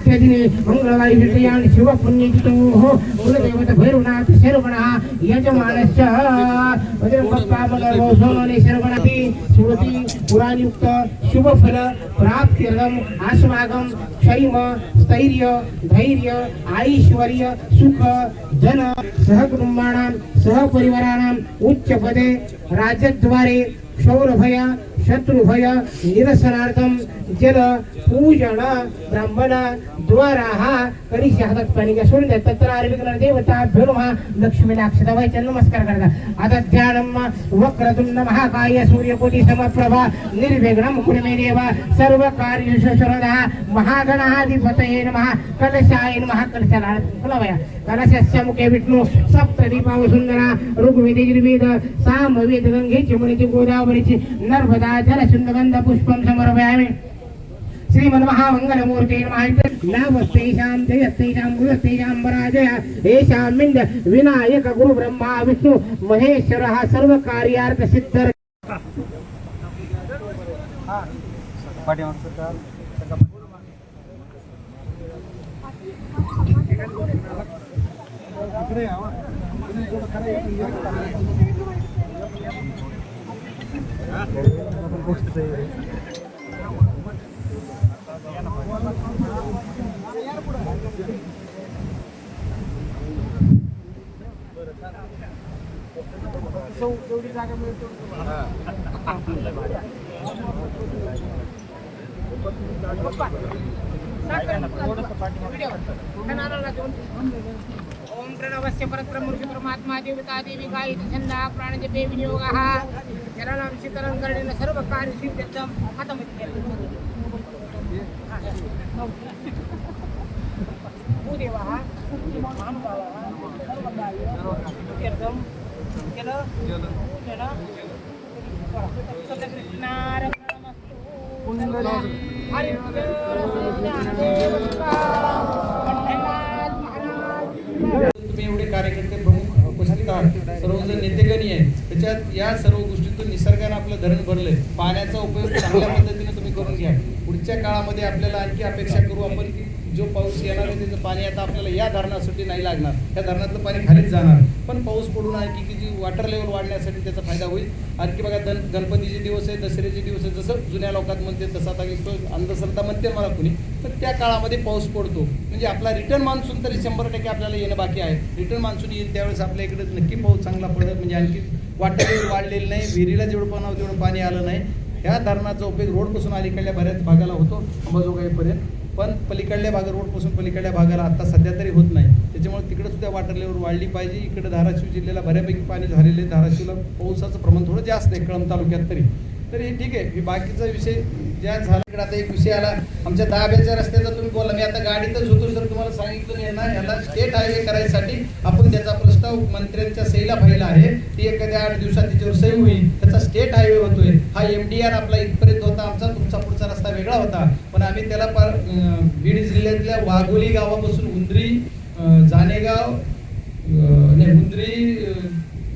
इत्यादीने मंगळवारी विजयान शिव पुण्यजितो हो कुलदैवत भैरवनाथ शर्वणा यजमानश्च। बजरंगप्पा मनर्वो सोनोने शरवणाती श्रुती पुराणयुक्त शुभफल प्राप्त्यर्थम आस्मागम क्षैम स्थैर्य धैर्य ऐश्वर्य सुख जन सहकुटुंबाणां सहपरिवाराणाम् उच्चपदे राज्यद्वारे क्षौरभय शत्रुभय निरसनार्थम जल पूजन ब्राह्मण द्वाराः करिष्य हातात पाणी घ्या सोडून द्या तत्र आरविकरण देवता भैरवा लक्ष्मीला अक्षता नमस्कार करता। आता ध्यानम वक्रतुंड महाकाय सूर्यकोटी समप्रभा निर्विघ्नं कुर्मे देवा सर्व कार्येषु सर्वदा महागणाधिपतये नमः। कलशाय नमः कलशाला फुलावया कलशस्य मुखे विष्णू सप्तदीपाव सुंदरा ऋग्वेद सामवेद गंगेची मुनीची गोदावरीची नर्मदा जलसुंदगंध पुष्पं समर्पयामि श्रीमन्महामङ्गलमूर्ते नमः नामस्तेषां जयस्तेषां गुरुस्तेषां पराजय येषां मिन्द विनायक गुरु ब्रह्मा विष्णु महेश्वरः सर्वकार्यार्थ सिद्ध ओम प्रणवस्य परब्रह्मस्य परमात्मा देवता देवी गायत्री छंदा प्राणजपे विनियोगः। चरणं शीतलं करणेन सर्व कार्यसिद्ध्यर्थं हातामध्ये भूदेवः महानुभावः सर्वकार्यसिद्ध्यर्थं जल पूजन हरि धरण भरलंय पाण्याचा उपयोग चांगल्या पद्धतीने तुम्ही करून घ्या. पुढच्या काळामध्ये आपल्याला आणखी अपेक्षा करू आपण की जो पाऊस येणार आहे त्याचं पाणी आता आपल्याला या धरणासाठी नाही लागणार. या धरणातलं पाणी खालीच जाणार. पण पाऊस पडून आणखी की जी वॉटर लेवल वाढण्यासाठी त्याचा फायदा होईल. आणखी बघा गण गणपतीचे दिवस आहे दसऱ्याचे दिवस आहे. जसं जुन्या लोकात म्हणते तसं आता अंधश्रद्धा म्हणते मला कुणी. तर त्या काळामध्ये पाऊस पडतो. म्हणजे आपला रिटर्न मान्सून तरी शंभर टक्के आपल्याला येणं बाकी आहे. रिटर्न मान्सून येईल त्यावेळेस आपल्या इकडे नक्की पाऊस चांगला पडत म्हणजे आणखी वाटेवर लेवल वाढलेलं नाही विहिरीला जेवढं पाणी तेवढं पाणी आलं नाही. ह्या धरणाचा उपयोग रोडपासून अलीकडल्या बऱ्याच भागाला होतो अंबाजोगाईपर्यंत. पण पलीकडल्या भागा रोडपासून पलीकडल्या भागाला आता सध्या तरी होत नाही. त्याच्यामुळे तिकडे सुद्धा वॉटर लेवल वाढली पाहिजे. इकडे धाराशिव जिल्ह्याला बऱ्यापैकी पाणी झालेले धाराशिवला पावसाचं प्रमाण थोडं जास्त आहे कळंब तालुक्यात तरी. तर हे ठीक आहे मी बाकीचा विषय ज्या झाला आता एक विषय आला. आमच्या दहाब्याच्या रस्त्याचा तुम्ही बोला मी आता गाडीतच होतो सर तुम्हाला सांगितलं नाही ना. याला स्टेट हायवे करायसाठी आपण त्याचा प्रस्ताव मंत्र्यांच्या सहीला पाहिला आहे. ती एखाद्या आठ दिवसात त्याच्यावर सही होईल. त्याचा स्टेट हायवे होतोय. हा एम डी आर आपला इथपर्यंत होता. आमचा तुमचा पुढचा रस्ता वेगळा होता. पण आम्ही त्याला पार बीड जिल्ह्यातल्या वाघोली गावापासून उंद्री जानेगाव नाही उंद्री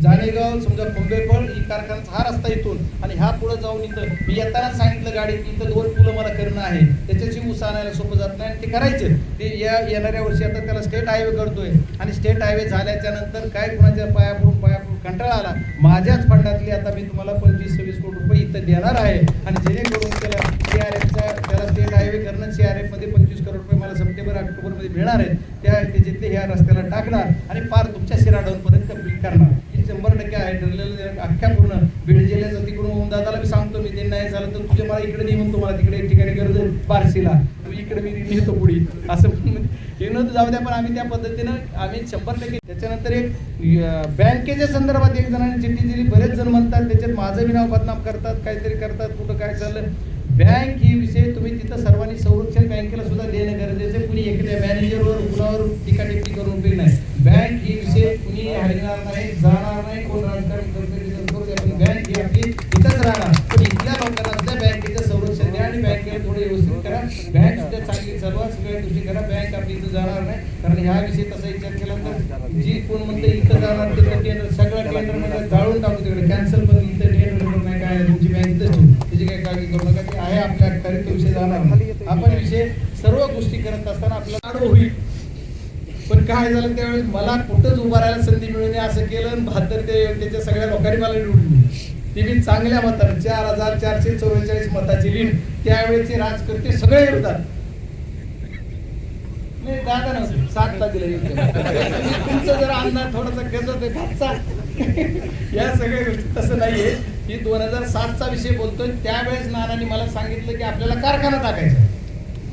अं, जानेगाव समजा कुंभेफळ ही कारखान्याचा हा रस्ता इथून आणि ह्या पुढे जाऊन इथं. मी येताना सांगितलं गाडी की इथं दोन पुलं मला करणं आहे. त्याच्याशी ऊस आणायला सोपं जात नाही आणि ते करायचं. ते या येणाऱ्या वर्षी आता त्याला स्टेट हायवे करतोय. आणि स्टेट हायवे झाल्याच्यानंतर काय कुणाच्या पायापुढून पायापुढून कंटाळा आला? माझ्याच फंडातली आता मी तुम्हाला पंचवीस सव्वीस कोटी रुपये इथं देणार आहे. आणि जेणेकरून त्याला सी आर एफचा त्याला स्टेट हायवे करणं सी आर एफमध्ये पंचवीस करोड रुपये मला सप्टेंबर ऑक्टोबरमध्ये मिळणार आहेत. त्या त्याच्यातले ह्या रस्त्याला टाकणार आणि पार तुमच्या शिराडोनपर्यंत कंप्लीट करणार. हे शंभर टक्के आहे. ठरलेलं अख्ख्या पूर्ण बीड जिल्ह्याचं तिकडून होऊन दादाला मी सांगतो मी ते नाही झालं तर तुझे मला इकडे नाही म्हणतो मला तिकडे एक ठिकाणी गरज आहे तू इकडे मी नेतो पुढे. असं म्हणून हे जाऊ द्या पण आम्ही त्या पद्धतीनं आम्ही शंभर टक्के त्याच्यानंतर एक बँकेच्या संदर्भात एक जणांनी चिठ्ठी दिली. बरेच जण म्हणतात त्याच्यात माझं बी नाव बदनाम करतात काहीतरी करतात कुठं काय चाललं. बँक ही विषय तुम्ही तिथं सर्वांनी संरक्षण बँकेला सुद्धा देणं गरजेचं कुणी एखाद्या मॅनेजरवर कुणावर टीका टिप्पणी करून उपयोग नाही. बँक ही विषय कुणी हरणार नाही जाणार नाही कोण राजकारण करू पण बँक ही आपली इथंच राहणार. पण इथल्या लोकांना सुद्धा बँकेचं संरक्षण द्या आणि बँकेला थोडं व्यवस्थित करा. बँक सुद्धा चांगली सर्वात सगळ्या गोष्टी करा. बँक आपली इथं जाणार नाही. कारण ह्या विषयी तसा विचार केला तर जी कोण म्हणतं इथं जाणार तिथं केंद्र सगळं टेंडर जाळून टाकू तिकडे. कॅन्सल पण इथं टेंडर नाही. काय तुमची बँक इथंच ठेवू. त्याची काही काळजी करू नका. ते आहे आपल्या विषय जाणार आपण विषय सर्व गोष्टी करत असताना आपलं होईल. पण काय झालं त्यावेळेस मला कुठंच उभा राहायला संधी मिळून असं केलं बहात्तर ते त्याच्या सगळ्या लोकांनी मला निवडून दिली. ती मी चांगल्या मतानं चार हजार चारशे चौवेचाळीस मताची लीड. त्यावेळेचे राजकर्ते सगळे विरोधात नाही दादा सात सातला दिलं तुमचं जर अंदाज थोडासा कसं होते भातचा. या सगळ्या गोष्टी तसं नाहीये. की दोन हजार सातचा विषय बोलतोय. त्यावेळेस नानांनी मला सांगितलं की आपल्याला कारखाना टाकायचा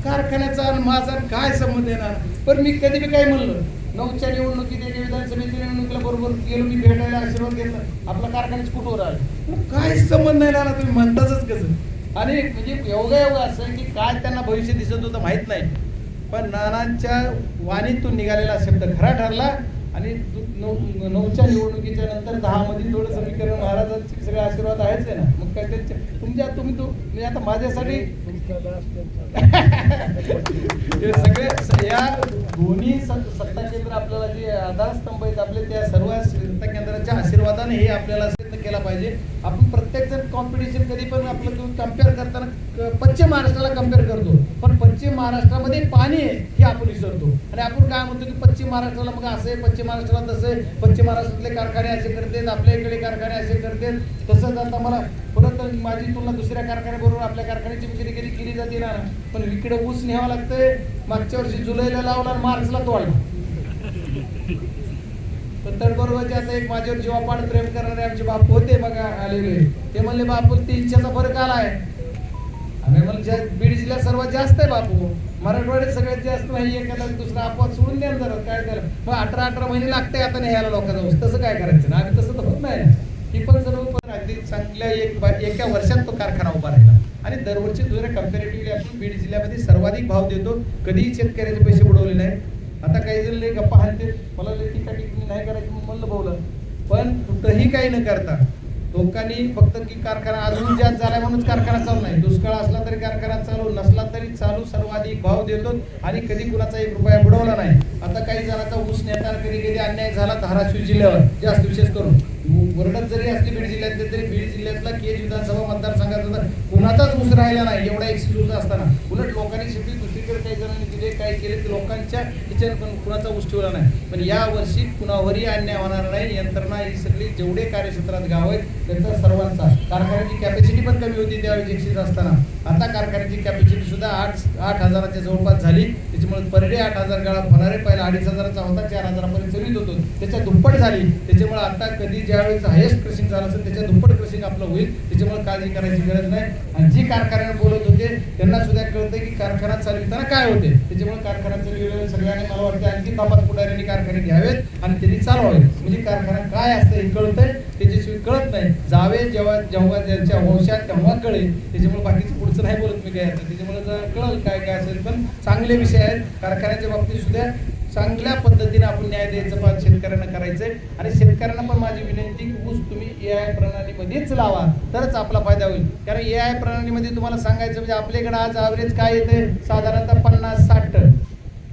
कारखान्याचा आणि माझा काय संबंध येणार पण मी कधी बी काय म्हणलं नऊच्या निवडणुकीत एका विधानसभेच्या निवडणुकीला बरोबर गेलो मी भेटायला आशीर्वाद घेतला. आपला कारखान्याच कुठवर आला काय संबंध नाही तुम्ही म्हणताच कसं? आणि म्हणजे एवढं एवढं असं की काय त्यांना भविष्य दिसत होतं माहीत नाही. पण नानांच्या वाणीतून निघालेला शब्द खरा ठरला आणि नऊ नऊच्या निवडणुकीच्या नंतर दहा मध्ये थोडं समीकरण सगळे आशीर्वाद आहेच आहे ना. मग काय त्यांचे तुमच्या तुम्ही तो म्हणजे आता माझ्यासाठी हे सगळे या दोन्ही सत्ता केंद्र आपल्याला जे आधारस्तंभ आहेत आपले त्या सर्व सत्ता केंद्राच्या आशीर्वादाने हे आपल्याला केला पाहिजे. आपण प्रत्येक जण कॉम्पिटिशन कधी पण आपलं कंपेअर करताना पश्चिम महाराष्ट्राला कंपेअर करतो. पण पश्चिम महाराष्ट्रामध्ये पाणी आहे हे आपण विसरतो. आणि आपण काय म्हणतो की पश्चिम महाराष्ट्राला मग असं आहे पश्चिम महाराष्ट्राला तसं आहे. पश्चिम महाराष्ट्रातले कारखाने असे करतात आपल्या इकडे कारखाने असे करतात. तसंच आता मला परत माझी तुलना दुसऱ्या कारखान्याबरोबर आपल्या कारखान्याची विक्री कधी केली जाते ना. पण इकडे ऊस न्यावं लागतंय. मागच्या वर्षी जुलैला लावला मार्चला तोडला. तडबरोबरचे आता एक माझ्यावर जीवापाड प्रेम करणारे आमचे बाप होते बघा आलेले. ते म्हणले बापू ती इच्छेचा फरक आलाय. आम्ही म्हणलं बीड जिल्ह्यात सर्वात जास्त आहे बापू. मराठवाड्यात सगळ्यात जास्त नाही एखादा दुसरा अपवाद सोडून द्या जरा काय त्याला मग अठरा अठरा महिने लागते आता नाही यायला लोकांचा तसं काय करायचं? ना आम्ही तसं तर होत नाही. ही पण सर्व पण अगदी चांगल्या एक एका वर्षात तो कारखाना उभा राहिला. आणि दरवर्षी दुसऱ्या कम्पॅरेटिव्हली आपण बीड जिल्ह्यामध्ये सर्वाधिक भाव देतो. कधीही शेतकऱ्याचे पैसे बुडवले नाही आता काही जण लय गप्पा हलते मला लय टीका टिकणी नाही करायची म्हणून म्हणलं बोललं पण कुठंही काही न करता लोकांनी फक्त की कारखाना अजून जास्त झाला म्हणून कारखाना चालू नाही. दुष्काळ असला तरी कारखाना चालू नसला तरी चालू सर्वाधिक भाव देतो आणि कधी कुणाचा एक रुपया बुडवला नाही. आता काही जणांचा ऊस नेताना कधी कधी अन्याय झाला धाराशिव जिल्ह्यावर जास्त विशेष करून. वर्णन जरी असली बीड जिल्ह्यात तरी बीड जिल्ह्यातला केज विधानसभा मतदारसंघाचा तर कुणाचाच ऊस राहिला नाही एवढा एकशे ऊस असताना. उलट लोकांनी शेवटी दुसरीकडे काही जणांनी दिले काय केले ते लोकांच्या ह्याच्यानं पण कुणाचा ऊस ठेवला नाही. पण या वर्षी कुणावरही अन्याय होणार नाही. यंत्रणा ही सगळी जेवढे कार्यक्षेत्रात गाव आहेत त्यांचा सर्वांचा. कारखान्याची कॅपॅसिटी पण कमी होती त्यावेळी एकशेच असताना. आता कारखान्याची कॅपॅसिटी सुद्धा आठ आठ हजाराच्या जवळपास झाली. त्याच्यामुळे पर डे आठ हजार गाळा होणारे पहिला अडीच हजाराचा होता चार हजारापर्यंत चलित होतो. त्याच्या दुप्पट झाली. त्याच्यामुळे आता कधी ज्यावेळेस हायेस्ट क्रशिंग झालं असेल त्याच्या दुप्पट क्रशिंग आपलं होईल. त्याच्यामुळे काळजी करायची गरज नाही. आणि जी कारखान्यात बोलत होते त्यांना सुद्धा कळतं की कारखाना चालविताना काय होते. त्याच्यामुळे कारखाना नियोजन सगळ्यांनी मला वाटतं आणखी तपास पुढाऱ्यांनी कारखाने घ्यावेत आणि त्यांनी चालवावेत. म्हणजे कारखाना काय असतं हे कळतंय. त्याच्याशिवाय कळत नाही. जावे जेव्हा जेव्हा त्यांच्या वंशात तेव्हा कळेल. त्याच्यामुळे बाकीचं पुढचं नाही बोलत मी काय आता. त्याच्यामुळे कळल काय काय असेल पण चांगले विषय आहेत. कारखान्याच्या बाबतीत सुद्धा चांगल्या पद्धतीने आपण न्याय द्यायचं पण शेतकऱ्यांना करायचंय. आणि शेतकऱ्यांना पण माझी विनंती की ऊस तुम्ही ए आय प्रणालीमध्येच लावा. तरच आपला फायदा होईल. कारण ए आय प्रणालीमध्ये तुम्हाला सांगायचं म्हणजे आपल्याकडे आज ॲव्हरेज काय येते साधारणतः पन्नास साठ. टन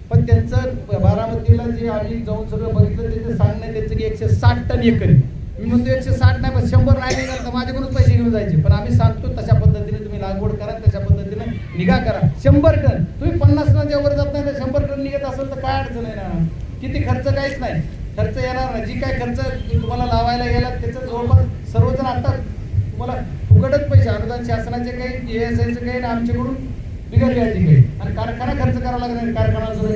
पण त्यांचं बारामतीला जे आम्ही जाऊन सगळं बघितलं त्याचं सांगणं त्यांचं की एकशे साठ टन एकरी. मी म्हणतो एकशे साठ नाही पण शंभर नाही निघाल तर माझ्याकडून पैसे घेऊन जायचे. पण आम्ही सांगतो तशा पद्धतीने तुम्ही लागवड करा तशा पद्धतीने निगा करा. शंभर टन. तुम्ही पन्नास टन वर जात नाही तर शंभर टन निघत असेल तर काय अडचण आहे ना? किती खर्च काहीच नाही. खर्च येणार नाही. जी काय खर्च तुम्हाला लावायला गेला त्याचं जवळपास सर्वजण आता तुम्हाला फुकटच पैसे. अनुदान शासनाचे काही एस आयचं काही आमच्याकडून बिघडले काही आणि कारखाना खर्च करावा लागणार कारखाना जो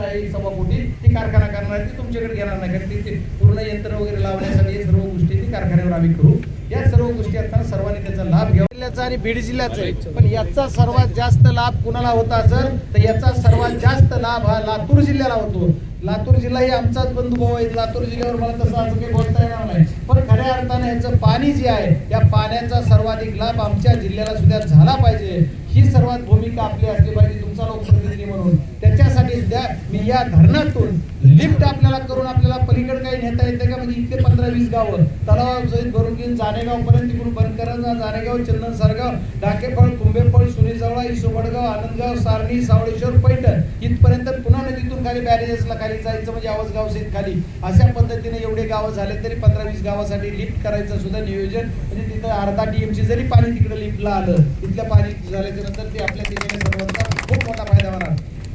आहे सभापोटी ती कारखाना करणार ती तुमच्याकडे घेणार नाही. कारण तिथे पूर्ण यंत्र वगैरे लावण्यासाठी सर्व गोष्टी ती कारखान्यावर आम्ही करू. या सर्व गोष्टी असताना सर्वांनी त्याचा लाभ घ्यावा. जिल्ह्याचा आणि बीड जिल्ह्याचा आहे. पण याचा सर्वात जास्त लाभ कुणाला होता असेल? तर याचा सर्वात जास्त लाभ हा लातूर जिल्ह्याला होतो. लातूर जिल्हा ही आमचाच बंधुभाव आहे. लातूर जिल्ह्यावर मला तसं असं काही बोलता येणार नाही. पण खऱ्या अर्थाने ह्याचं पाणी जे आहे या पाण्याचा सर्वाधिक लाभ आमच्या जिल्ह्याला सुद्धा झाला पाहिजे. ही सर्वात भूमिका आपली असली पाहिजे तुमचा लोकप्रतिनिधी म्हणून. त्याच्यासाठी सुद्धा मी या धरणातून लिफ्ट आपल्याला करून आपल्याला पलीकडे काही नेता येते का? म्हणजे इथे पंधरा वीस गावं. तलाव सहित भरून घेऊन जानेगाव पर्यंत तिकडून बनकरांचा जानेगाव चंदन सारगाव डाकेफळ कुंभेफळ सुनेजवळा इसोबडगाव आनंदगाव सारणी सावळेश्वर पैठण इथपर्यंत पुन्हा नदीतून खाली बॅरेजेसला खाली जायचं म्हणजे आवाजगाव सहित खाली. अशा पद्धतीने एवढे गावं झाले तरी पंधरा वीस गावासाठी लिफ्ट करायचं सुद्धा नियोजन म्हणजे तिथं अर्धा टीएमसी जरी पाणी तिकडे लिफ्टला आलं तिथल्या पाणी झाल्याच्यानंतर ते आपल्या ठिकाणी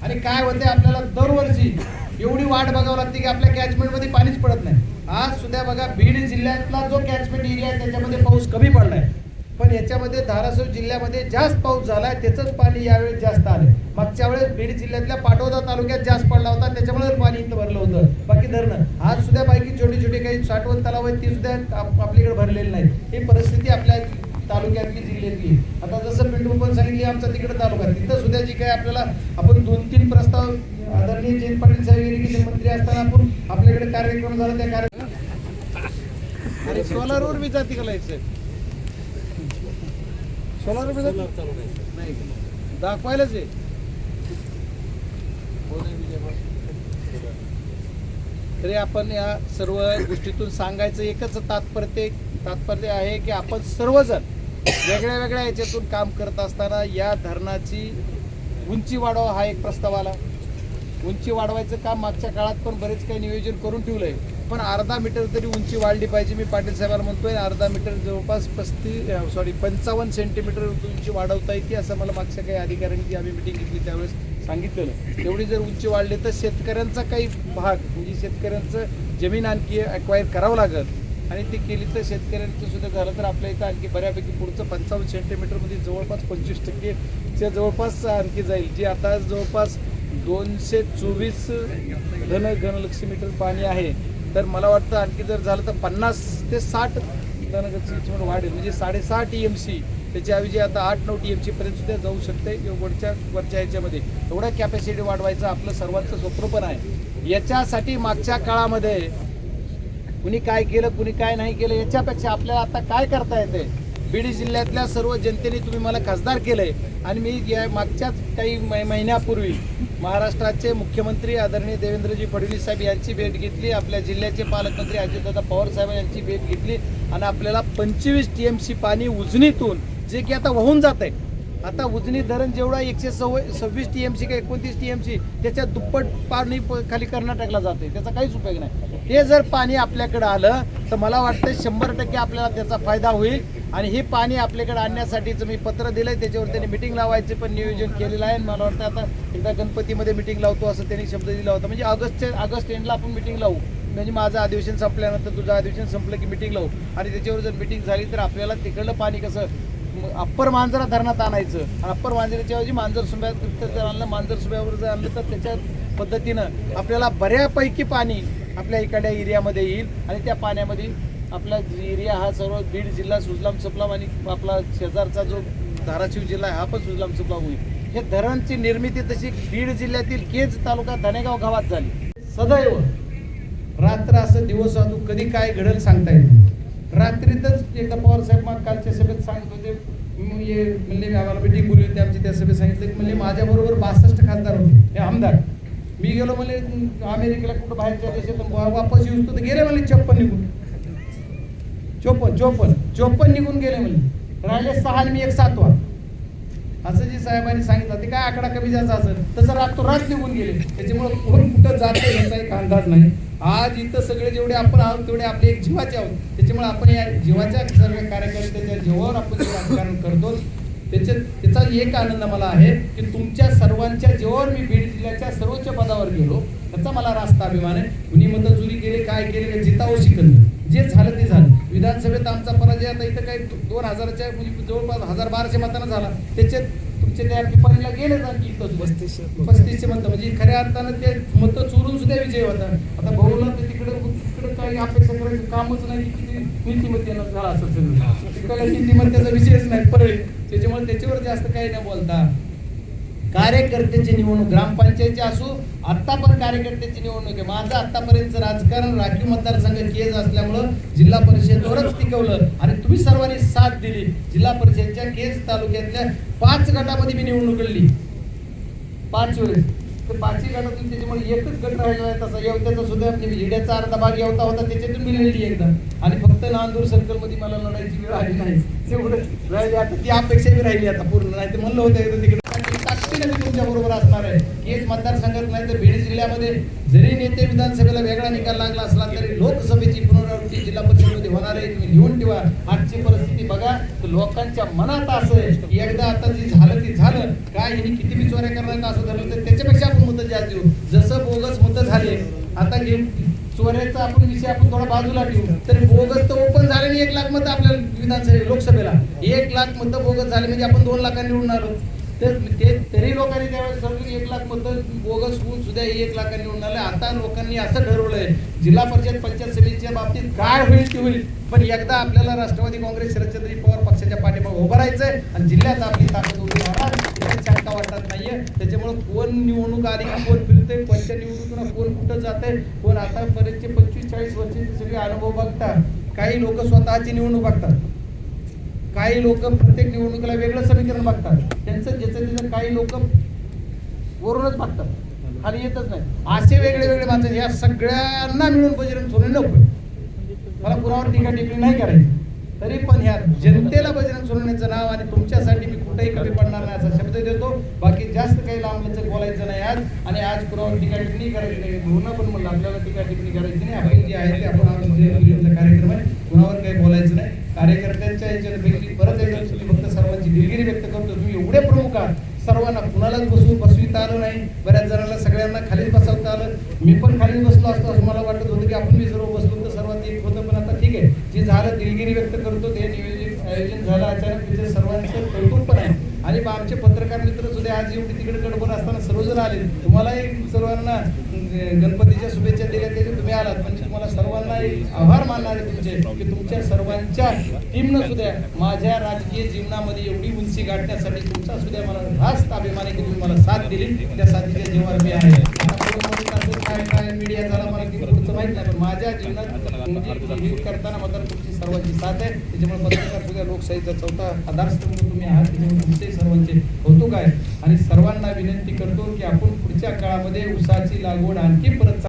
आणि काय होते आपल्याला दरवर्षी एवढी वाट बघावं लागते की आपल्या कॅचमेंटमध्ये पाणीच पडत नाही. आज सुद्धा बघा बीड जिल्ह्यातला जो कॅचमेंट एरिया आहे त्याच्यामध्ये पाऊस कमी पडलाय. पण याच्यामध्ये धाराशिव जिल्ह्यामध्ये जास्त पाऊस झालाय त्याचंच पाणी यावेळेस जास्त आलं मागच्या वेळेस बीड जिल्ह्यातल्या पाटोदा तालुक्यात जास्त पडला होता त्याच्यामुळे पाणी इथं भरलं होतं. बाकी धरणं. आज सुद्धा बाकी छोटी छोटी काही साठवण तलाव आहेत ती सुद्धा आप- आपल्याकडे भरलेली नाही ही परिस्थिती आपल्या तालुक्यातली जिल्ह्यातली. आता जसं पिंटू पण सांगितली आमचा तिकडे तालुका तिथं सुद्धा जी काय आपल्याला आपण दोन तीन प्रस्ताव आदरणीय जयंत पाटील साहेब इरिगेशन मंत्री असताना आपण आपल्याकडे कार्यक्रम झाला त्या कार्यक्रम अरे सोलारवर मी जाती का लाइट सोलार बी नाही. दाखवायलाच आहे. तरी आपण या सर्व गोष्टीतून सांगायचं एकच तात्पर्य तात्पर्य आहे की आपण सर्वजण वेगळ्या वेगळ्या याच्यातून काम करत असताना या धरणाची उंची वाढवा हा एक प्रस्ताव आला. उंची वाढवायचं काम मागच्या काळात पण बरेच काही नियोजन करून ठेवलंय. पण अर्धा मीटर तरी उंची वाढली पाहिजे मी पाटील साहेबांना म्हणतोय. अर्धा मीटर जवळपास पस्ती सॉरी पंचावन्न सेंटीमीटर उंची वाढवता येते असं मला मागच्या काही अधिकाऱ्यांनी आम्ही मिटिंग घेतली त्यावेळेस सांगितलेलं. तेवढी जर उंची वाढली तर शेतकऱ्यांचा काही भाग म्हणजे शेतकऱ्यांचं जमीन आणखी अक्वायर करावं लागत आणि ती केली तर शेतकऱ्यांचं सुद्धा झालं तर आपल्या इथं आणखी बऱ्यापैकी पुढचं पंचावन्न सेंटीमीटरमध्ये जवळपास पंचवीस टक्केच्या जवळपास आणखी जाईल. जी आता जवळपास दोनशे चोवीस घन घनलक्षमीटर पाणी आहे. तर मला वाटतं आणखी जर झालं तर पन्नास ते साठ घनलक्षमीटर वाढेल. म्हणजे साडेसहा टी एम सी त्याच्याऐवजी आता आठ नऊ टी एम सी पर्यंत सुद्धा जाऊ शकते किंवा वरच्या वरच्या ह्याच्यामध्ये. एवढा कॅपॅसिटी वाढवायचं आपलं सर्वांचं स्वप्न पण आहे. याच्यासाठी मागच्या काळामध्ये कुणी काय केलं कुणी काय नाही केलं याच्यापेक्षा आपल्याला आता काय करता येते? बीड जिल्ह्यातल्या सर्व जनतेने तुम्ही मला खासदार केलंय. आणि मी या मागच्याच काही महिन्यापूर्वी महाराष्ट्राचे मुख्यमंत्री आदरणीय देवेंद्रजी फडणवीस साहेब यांची भेट घेतली आपल्या जिल्ह्याचे पालकमंत्री अजितदादा पवार साहेब यांची भेट घेतली आणि आपल्याला पंचवीस टी एम सी पाणी उजनीतून जे की आता वाहून जात आहे आता उजनी धरण जेवढा एकशे सव्व सव्वीस टी एम सी का एकोणतीस टी एम सी त्याच्या दुप्पट पाणी प- खाली कर्नाटकला जाते त्याचा काहीच उपयोग नाही. ते जर पाणी आपल्याकडे आलं तर मला वाटतं शंभर टक्के आपल्याला त्याचा फायदा होईल. आणि हे पाणी आपल्याकडे आणण्यासाठीचं मी पत्र दिलंय. त्याच्यावर त्यांनी मिटिंग लावायचे पण नियोजन केलेलं आहे. आणि मला वाटतं आता एकदा गणपतीमध्ये मिटिंग लावतो असं त्यांनी शब्द दिला होता. म्हणजे ऑगस्टच्या ऑगस्ट एंडला आपण मिटिंग लावू. म्हणजे माझं अधिवेशन संपल्यानंतर तुझं अधिवेशन संपलं की मिटिंग लावू. आणि त्याच्यावर जर मिटिंग झाली तर आपल्याला तिकडलं पाणी कसं अप्पर मांजरा धरणात आणायचं. आणि अप्पर मांजराच्या ऐवजी मांजर सुब्यात जर आणलं मांजर सुब्यावर जर आणलं तर त्याच्या पद्धतीनं आपल्याला बऱ्यापैकी पाणी आपल्या इकड्या एरियामध्ये येईल. आणि त्या पाण्यामध्ये आपला एरिया हा सर्व बीड जिल्हा सुजलाम सुफलाम आणि आपला शेजारचा जो धाराशिव जिल्हा आहे हा पण सुजलाम सुफलाम होईल. हे धरणची निर्मिती तशी बीड जिल्ह्यातील केज तालुका धनेगाव गावात झाली. सदैव रात्र असं दिवस असू कधी काय घडेल सांगता येईल रात्रीतच एकदा पवार साहेब मग कालच्या सभेत सांगत होते म- म्हणले मी आम्हाला मिटिंग बोलली होती आमची त्या सभेत सांगितलं. की म्हणले माझ्याबरोबर बासष्ट खासदार होते हे आमदार. मी गेलो म्हणजे अमेरिकेला कुठं बाहेरच्या देशात वापस येऊन तर गेले म्हणले छप्पन निघून. चोपन्न चोपन्न चोपन्न निघून गेले म्हणले राहिले सहा आणि मी एक सातवा. असं जे साहेबांनी सांगितलं ते काय आकडा कमी जास्त असेल तसं रात तो रात निघून गेले. त्याच्यामुळे कोण कुठं जातं याचा एक अंदाज नाही. आज इथं सगळे जेवढे आपण आहोत तेवढे आपले एक जीवाचे आहोत. त्याच्यामुळे आपण या जीवाच्या सर्व कार्यकर्त्याच्या जीवावर आपण राजकारण करतो त्याच्यात त्याचा एक आनंद मला आहे की तुमच्या सर्वांच्या जेव्हा मी बीड जिल्ह्याच्या सर्वोच्च पदावर गेलो त्याचा मला रास्ता अभिमान आहे. कुणी मतं चुरी केले काय केले का जितावं शिकलं जे झालं ते झालं विधानसभेत आमचा पराजय आता इथं काही दोन हजाराच्या म्हणजे जवळपास हजार बाराशे मतानं झाला. त्याच्यात तुमचे त्या पिपाणीला गेले आणखी इथं पस्तीसशे मतं. म्हणजे खऱ्या अर्थानं ते मतं चोरून सुद्धा विजय होता आता भाऊला ते तिकडे तिकडे काही अपेक्षा करायचं कामच नाही. नीतिमत्तेनं झाला असं सगळं. तिकडे नीतिमत्तेचा विषयच नाही. परळी त्याच्यामुळे त्याच्यावर जास्त काही न बोलता कार्यकर्त्याची निवडणूक ग्रामपंचायतची असो आत्ता पण कार्यकर्त्याची निवडणूक आहे. माझं आतापर्यंत राजकारण राखीव मतदारसंघ केज असल्यामुळं जिल्हा परिषदेवरच टिकवलं. आणि तुम्ही सर्वांनी साथ दिली. जिल्हा परिषदच्या केज तालुक्यातल्या पाच गटामध्ये मी निवडणूक लढली. पाच वेळेस. तर पाचही गटातून त्याच्यामुळे एकच गट राहिला आहे तसा. येवत्याचा सुद्धा म्हणजे हिड्याचा अर्धा भाग येवता होता त्याच्यातून मी लढली एकदा. आणि फक्त नांदूर सर्कलमध्ये मला लढायची वेळ आली नाही. तेवढं राहिली. आता ती अपेक्षा बी राहिली आता पूर्ण. नाही तर म्हणलं होतं एकदा तिकडे. पद्धतीने मी तुमच्या बरोबर असणार आहे. हेच मतदारसंघात नाही तर बीड जिल्ह्यामध्ये जरी नेते विधानसभेला वेगळा निकाल लागला असला तरी लोकसभेची पुनरावृत्ती जिल्हा परिषदेमध्ये होणार आहे. तुम्ही लिहून ठेवा. आजची परिस्थिती बघा. तर लोकांच्या मनात असं आहे. की एकदा आता जे झालं ते झालं. काय यांनी किती बी चोऱ्या करणार असं धरलं तर त्याच्यापेक्षा आपण मतं जास्त देऊ जसं बोगस मतं झाले आता जे चोऱ्याचा आपण विषय आपण थोडा बाजूला ठेवू. तर बोगस तर ओपन झाले नाही एक लाख मतं आपल्या विधानसभे लोकसभेला एक लाख मतं बोगस झाले म्हणजे आपण दोन लाखांनी निवडून आलो तर ते तरी लोकांनी त्यावेळेस सर्व एक लाख मतं बोगस होऊन सुद्धा हे एक लाखांनी निवडून आले आता लोकांनी असं ठरवलंय जिल्हा परिषद पंचायत समितीच्या बाबतीत काय होईल ते होईल. पण एकदा आपल्याला राष्ट्रवादी काँग्रेस शरदचंद्र पवार पक्षाच्या पाठीमागे उभं राहायचंय आणि जिल्ह्यात आपली ताकद उभी राहणार. शंका वाटत नाहीये. त्याच्यामुळे कोण निवडणूक आली कोण फिरते कोणत्या निवडणुकीनं कोण कुठं जातंय कोण आतापर्यंतचे पंचवीस चाळीस वर्षाचे सगळे अनुभव बघतात. काही लोक स्वतःची निवडणूक बघतात. काही लोक प्रत्येक निवडणुकीला वेगळं समीकरण बघतात. त्यांचं ज्याचं त्याचं काही लोक वरूनच बघतात. खाली येतच नाही. असे वेगळे वेगळे माणसं या सगळ्यांना मिळून बजरंग सोडून नको. मला पुरावर टीका टिप्पणी नाही करायची. तरी पण ह्या जनतेला बजरंग सोनवण्याचं नाव आणि तुमच्यासाठी मी कुठेही कमी पडणार नाही असा शब्द देतो. बाकी जास्त काही लांबचं बोलायचं नाही आज. आणि आज कुणावर टीका टिप्पणी करायची नाही. म्हणून पण म्हणलं आपल्याला टीका टिप्पणी करायची नाही. आपण जे आहे ते आपण आपण म्हणजे कार्यक्रम आहे. कुणावर काही बोलायचं नाही. कार्यकर्त्यांच्या याच्यापैकी परत एकदा तुम्ही फक्त सर्वांची दिलगिरी व्यक्त करतो तुम्ही एवढे प्रमुख आहात. सर्वांना कुणालाच बसवून बसविता आलं नाही. बऱ्याच जणांना सगळ्यांना खालीच बसवता आलं. मी पण खालीच बसलो असतो असं मला वाटत होतं की आपण मी सर्व बसलो तर सर्वात एक होतं पण आता ठीक आहे. जे झालं दिलगिरी व्यक्त करतो ते नियोजन आयोजन झालं. अचानक तिथे सर्वांचं कौतुक पण आहे. आणि आमचे पत्रकार मित्र सुद्धा आज एवढी तिकडे गडबड असताना सर्वजण आले. तुम्हालाही सर्वांना गणपतीच्या शुभेच्छा दिल्या. त्याच्या आलात. म्हणजे तुम्हाला सर्वांना आभार मानणार आहे तुमचे की तुमच्या सर्वांच्या टीमनं सुद्धा माझ्या राजकीय जीवनामध्ये एवढी उंची गाठण्यासाठी तुमचा सुद्धा मला रास्त अभिमान आहे की तुम्ही मला साथ दिली. त्या साथीच्या जीवावर मी आहे. काय काय मीडिया झाला मला किती पुढचं माहीत नाही पण माझ्या जीवनात म्हणजे हे करताना मात्र तुमची सर्वांची साथ आहे. त्याच्यामुळे पत्रकार सुद्धा लोकशाहीचा चौथा आधारस्तंभ तुम्ही आहात. त्याच्यामुळे तुमचे सर्वांचे कौतुक आहे. आणि सर्वांना विनंती करतो की आपण पुढच्या काळामध्ये उसाची लागवड आणखी परत